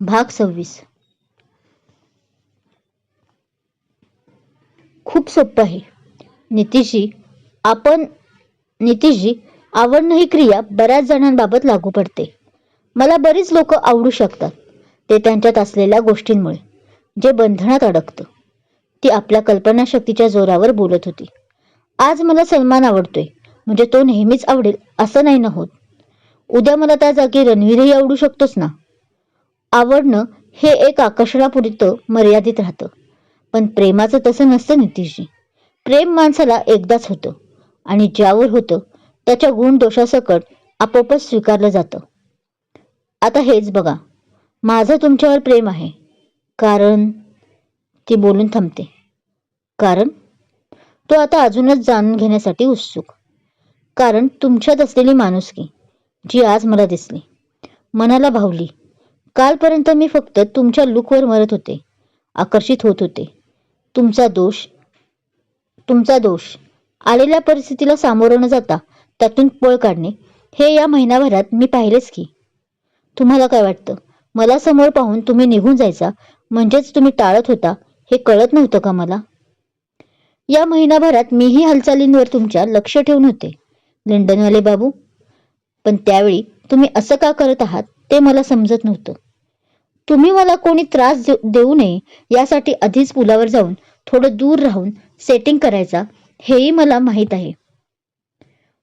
भाग सव्वीस. खूप सोपं आहे. नितीशजी आपण नितीशजी आवडणं ही क्रिया बऱ्याच जणांबाबत लागू पडते. मला बरीच लोक आवडू शकतात ते त्यांच्यात असलेल्या गोष्टींमुळे जे बंधनात अडकतं. ती आपल्या कल्पनाशक्तीच्या जोरावर बोलत होती. आज मला सलमान आवडतोय म्हणजे तो नेहमीच आवडेल असं नाही ना होत. उद्या मला त्या जागी रणवीरही आवडू शकतोच ना? आवडणं हे एक आकर्षणापुरतं मर्यादित राहतं. पण प्रेमाचं तसं नसतं नितीशजी. प्रेम माणसाला एकदाच होतं. आणि ज्यावर होतं त्याच्या गुण दोषासकट आपोआपच स्वीकारलं जातं. आता हेच बघा. माझं तुमच्यावर प्रेम आहे. कारण ती बोलून थांबते. कारण? तो आता अजूनच जाणून घेण्यासाठी उत्सुक. कारण तुमच्यात असलेली माणुसकी जी आज मला दिसली. मनाला भावली. कालपर्यंत मी फक्त तुमच्या लुकवर मरत होते. आकर्षित होत होते. तुमचा दोष तुमचा दोष. आलेल्या परिस्थितीला सामोरं न जाता त्यातून पळ काढणे. हे या महिनाभरात मी पाहिलेच की. तुम्हाला काय वाटतं? मला समोर पाहून तुम्ही निघून जायचा? म्हणजेच तुम्ही टाळत होता? हे कळत नव्हतं का मला? या महिनाभरात मीही हालचालींवर तुमच्या लक्ष ठेवून होते. लंडनवाले बाबू पण त्यावेळी तुम्ही असं का करत आहात ते मला समजत नव्हतं. तुम्ही मला कोणी त्रास देऊ नये यासाठी आधीच पुलावर जाऊन थोडं दूर राहून सेटिंग करायचा हेही मला माहीत आहे.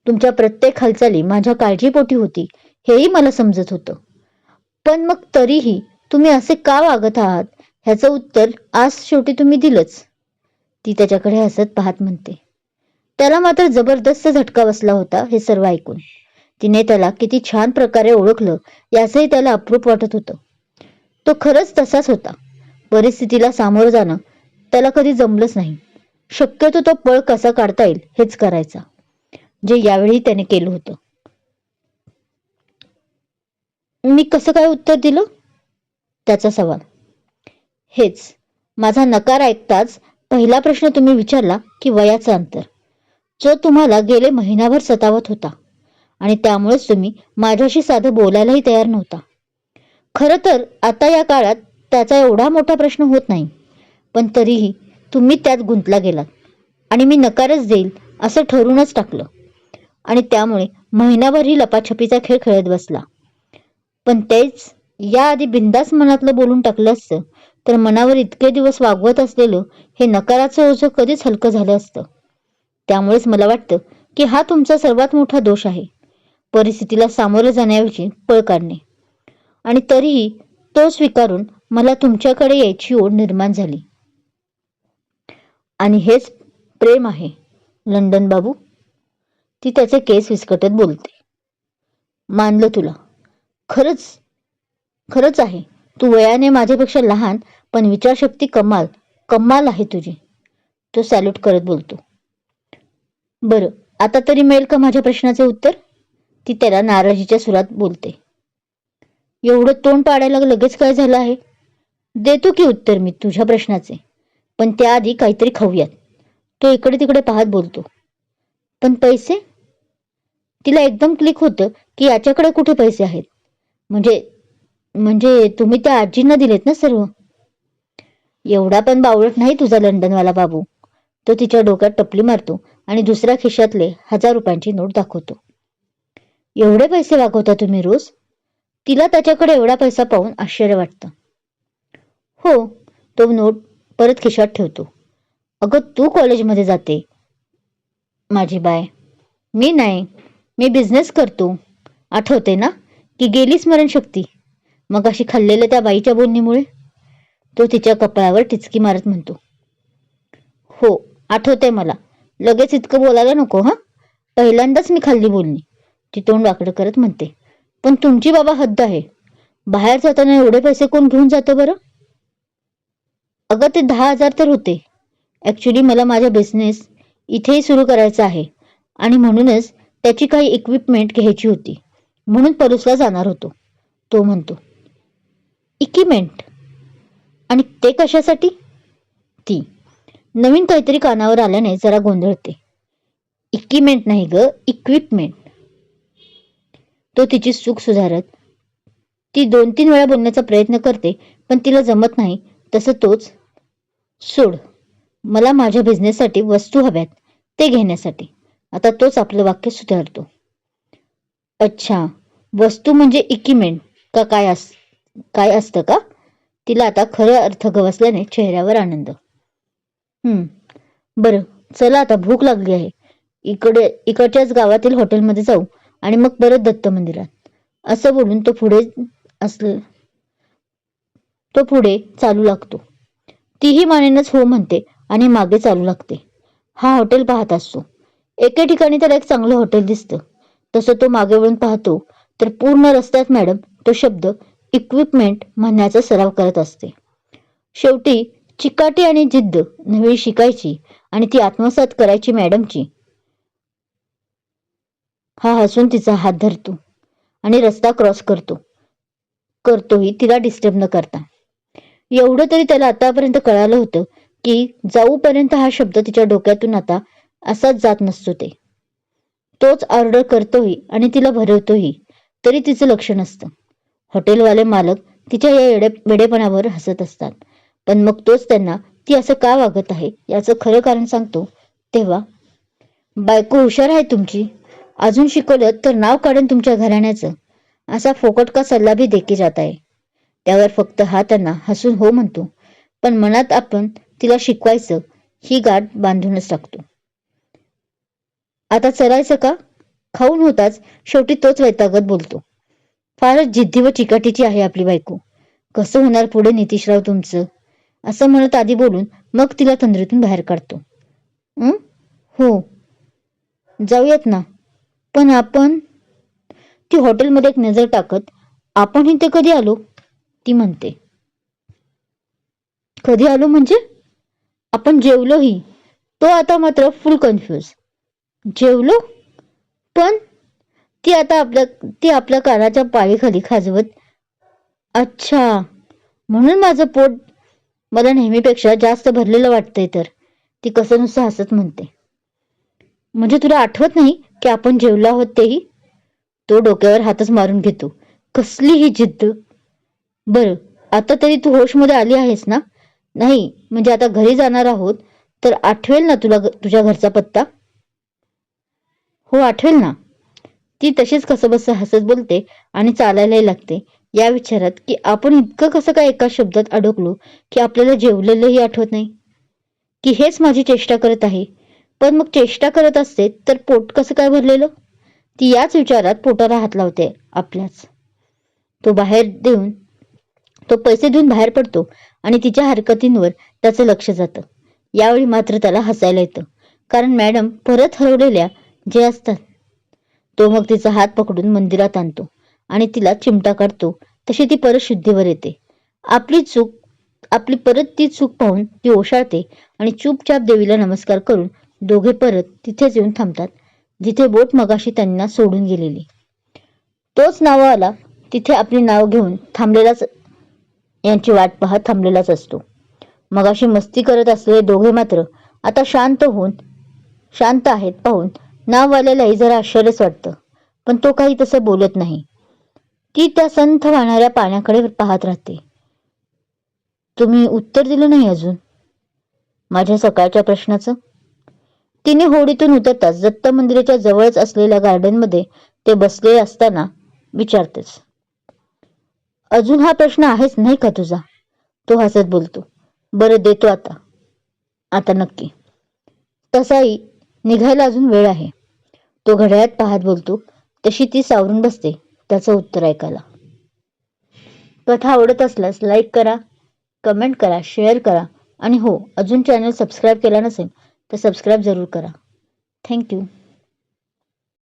तुमच्या प्रत्येक हालचाली माझ्या काळजीपोटी होती हेही मला समजत होतं. पण मग तरीही तुम्ही असे का वागत आहात? ह्याचं उत्तर आज शेवटी तुम्ही दिलंच. ती त्याच्याकडे हसत पाहत म्हणते. त्याला मात्र जबरदस्त झटका बसला होता हे सर्व ऐकून. तिने त्याला किती छान प्रकारे ओळखलं याचंही त्याला अप्रूप वाटत होतं. तो खरंच तसाच होता. परिस्थितीला सामोरं जाणं त्याला कधी जमलंच नाही. शक्यतो तो पळ कसा काढता येईल हेच करायचा जे यावेळी त्याने केलं होतं. मी कसं काय उत्तर दिलं? त्याचा सवाल. हेच माझा नकार ऐकताच पहिला प्रश्न तुम्ही विचारला की वयाचं अंतर. जो तुम्हाला गेले महिनाभर सतावत होता आणि त्यामुळेच तुम्ही माझ्याशी साधं बोलायलाही तयार नव्हता. खरं तर आता या काळात त्याचा एवढा मोठा प्रश्न होत नाही. पण तरीही तुम्ही त्यात गुंतला गेलात. आणि मी नकारच देईल असं ठरूनच टाकलं. आणि त्यामुळे महिनाभर ही लपाछपीचा खेळ खेळत बसला. पण तेच याआधी बिंदास मनातलं बोलून टाकलं असतं तर मनावर इतके दिवस वागवत असलेलं हे नकाराचं ओझं कधीच हलकं झालं असतं. त्यामुळेच मला वाटतं की हा तुमचा सर्वात मोठा दोष आहे. परिस्थितीला सामोरं जाण्याऐवजी पळ काढणे. आणि तरीही तो स्वीकारून मला तुमच्याकडे यायची ओढ निर्माण झाली. आणि हेच प्रेम आहे लंडन बाबू. ती त्याचे केस विस्कटत बोलते. मानलं तुला. खरंच खरंच आहे. तू वयाने माझ्यापेक्षा लहान पण विचारशक्ती कमाल कमाल आहे तुझी. तो सॅल्यूट करत बोलतो. बरं आता तरी मिळेल का माझ्या प्रश्नाचे उत्तर? ती त्याला नाराजीच्या सुरात बोलते. एवढं तोंड पाडायला लगेच काय झालं आहे? देतो की उत्तर मी तुझ्या प्रश्नाचे. पण त्याआधी काहीतरी खाऊयात. तो इकडे तिकडे पाहत बोलतो. पण पैसे? तिला एकदम क्लिक होतं की याच्याकडे कुठे पैसे आहेत? म्हणजे म्हणजे तुम्ही त्या आजींना दिलेत ना सर्व? एवढा पण बावळट नाही तुझा लंडनवाला बाबू. तो तिच्या डोक्यात टपली मारतो आणि दुसऱ्या खिशातले हजार रुपयांची नोट दाखवतो. एवढे पैसे वागवता तुम्ही रोज? तिला त्याच्याकडे एवढा पैसा पाहून आश्चर्य वाटतं. हो तो नोट परत खिशात ठेवतो. अगं तू कॉलेजमध्ये जाते. माझी बाय. मी नाही. मी बिझनेस करतो. आठवते ना? की गेली स्मरणशक्ती. मग अशी खाल्लेल्या त्या बाईच्या बोलणीमुळे. तो तिच्या कपाळावर टिचकी मारत म्हणतो. हो आठवते मला. लगेच इतकं बोलायला नको हा? पहिल्यांदाच मी खाल्ली बोलणी. ती तोंड वाकडं करत म्हणते. पण तुमची बाबा हद्द आहे. बाहेर जाताना एवढे पैसे कोण घेऊन जातं बरं? अगं ते दहा हजार तर होते. ॲक्च्युली मला माझा बिझनेस इथेही सुरू करायचा आहे. आणि म्हणूनच त्याची काही इक्विपमेंट घ्यायची होती. म्हणून पलूसला जाणार होतो. तो म्हणतो इक्विपमेंट. आणि ते कशासाठी? ती नवीन काहीतरी कानावर आल्याने जरा गोंधळते. इक्विपमेंट नाही ग इक्विपमेंट तो तिची चूक सुधारत. ती दोन तीन वेळा बोलण्याचा प्रयत्न करते पण तिला जमत नाही. तसं तोच. सोड. मला माझ्या बिझनेससाठी वस्तू हव्यात ते घेण्यासाठी. आता तोच आपलं वाक्य सुधारतो. अच्छा. वस्तू म्हणजे इक्विपमेंट का काय अस काय असतं का? तिला आता खरं अर्थ गवसल्याने चेहऱ्यावर आनंद. हम्म. बरं. चला आता भूक लागली आहे. इकडे इकडच्याच गावातील हॉटेलमध्ये जाऊ. आणि मग परत दत्त मंदिरात. असं बोलून तो पुढे असले तो पुढे चालू लागतो. तीही मानेनच हो म्हणते आणि मागे चालू लागते. हा हॉटेल पाहत असतो. एके ठिकाणी त्याला एक चांगलं हॉटेल दिसतं. तसं तो मागे वळून पाहतो तर पूर्ण रस्त्यात मॅडम तो शब्द इक्विपमेंट म्हणण्याचा सराव करत असते. शेवटी चिकाटी आणि जिद्द नवी शिकायची आणि ती आत्मसात करायची मॅडमची हा हसून तिचा हात धरतो आणि रस्ता क्रॉस करतो. करतोही तिला डिस्टर्ब न करता. एवढं तरी त्याला आतापर्यंत कळालं होतं की जाऊपर्यंत हा शब्द तिच्या डोक्यातून आता असाच जात नसतो ते. तोच ऑर्डर करतोही आणि तिला भरवतोही तरी तिचं लक्ष नसतं. हॉटेलवाले मालक तिच्या या येडे वेडेपणावर हसत असतात. पण मग तोच त्यांना ती असं का वागत आहे? याचं खरं कारण सांगतो. तेव्हा बायको हुशार आहे तुमची. अजून शिकवलं तर नाव काढून तुमच्या घराण्याचं. असा फोकट का सल्ला बी देखी जात आहे. त्यावर फक्त हा त्यांना हसून हो म्हणतो. पण मनात आपण तिला शिकवायचं ही गाठ बांधूनच टाकतो. आता चलायचं का? खाऊन होताच शेवटी तोच वैतागत बोलतो. फारच जिद्दी व चिकाटीची आहे आपली बायको. कसं होणार पुढे नितीशराव तुमचं? असं म्हणत आधी बोलून मग तिला तंद्रीतून बाहेर काढतो. हो. जाऊयात ना. पण आपण ती हॉटेलमध्ये एक नजर टाकत आपण इथे कधी आलो? ती म्हणते. कधी आलो म्हणजे? आपण जेवलोही. तो आता मात्र फुल कन्फ्यूज जेवलो? पण ती आता आपल्या ती आपल्या कानाच्या पाळीखाली खाजवत अच्छा म्हणून माझं पोट मला नेहमीपेक्षा जास्त भरलेलं वाटतंय तर ती कसं नुसतं हसत म्हणते. म्हणजे तुला आठवत नाही की आपण जेवलो आहोत तेही तो डोक्यावर हातच मारून घेतो. कसली ही जिद्द. बर आता तरी तू होशमध्ये आली आहेस ना? नाही म्हणजे आता घरी जाणार आहोत तर आठवेल ना तुला तुझ्या घरचा पत्ता? हो आठवेल ना. ती तशीच कसं बस हसत बोलते आणि चालायलाही लागते. या विचारात की आपण इतकं कसं काय एका शब्दात अडकलो की आपल्याला जेवलेलंही आठवत नाही? की हेच माझी चेष्टा करत आहे. पण मग चेष्टा करत असते तर पोट कसं काय भरलेलं? ती याच विचारात पोटाला हात लावते आपल्याच. तो बाहेर देऊन तो पैसे देऊन बाहेर पडतो आणि तिच्या हरकतींवर त्याचं लक्ष जातं. यावेळी मात्र त्याला हसायला येतं. कारण मॅडम परत हरवलेल्या जे असतात तो मग तिचा हात पकडून मंदिरात आणतो आणि तिला चिमटा काढतो. तशी ती परत शुद्धीवर येते. आपली चूक आपली परत ती चूक पाहून ती ओशाळते आणि चुपचाप देवीला नमस्कार करून दोघे परत तिथेच येऊन थांबतात जिथे बोट मगाशी त्यांना सोडून गेलेली. तोच नावाला तिथे आपली नाव घेऊन थांबलेलाच यांची वाट पाहत थांबलेलाच असतो. मगाशी मस्ती करत असलेले दोघे मात्र आता शांत होऊन शांत आहेत पाहून नाववाल्यालाही जरा आश्चर्यच वाटतं पण तो काही तसं बोलत नाही. ती त्या संथ वाहणाऱ्या पाण्याकडे पाहत राहते. तुम्ही उत्तर दिलं नाही अजून? माझ्या सकाळच्या प्रश्नाचं? तिने होडीतून उतरताच दत्त मंदिराच्या जवळच असलेल्या गार्डनमध्ये ते बसले असताना विचारतेच अजून हा प्रश्न आहेच नाही का तुझा? तो हसत बोलतो बरं देतो आता. आता नक्की. तसाही निघायला अजून वेळ आहे. तो घड्याळात पाहत बोलतो तशी ती सावरून बसते त्याचं उत्तर ऐकायला. कथा आवडत असल्यास लाईक करा कमेंट करा शेअर करा आणि हो अजून चॅनल सबस्क्राईब केला नसेल तर सबस्क्राईब जरूर करा. थँक्यू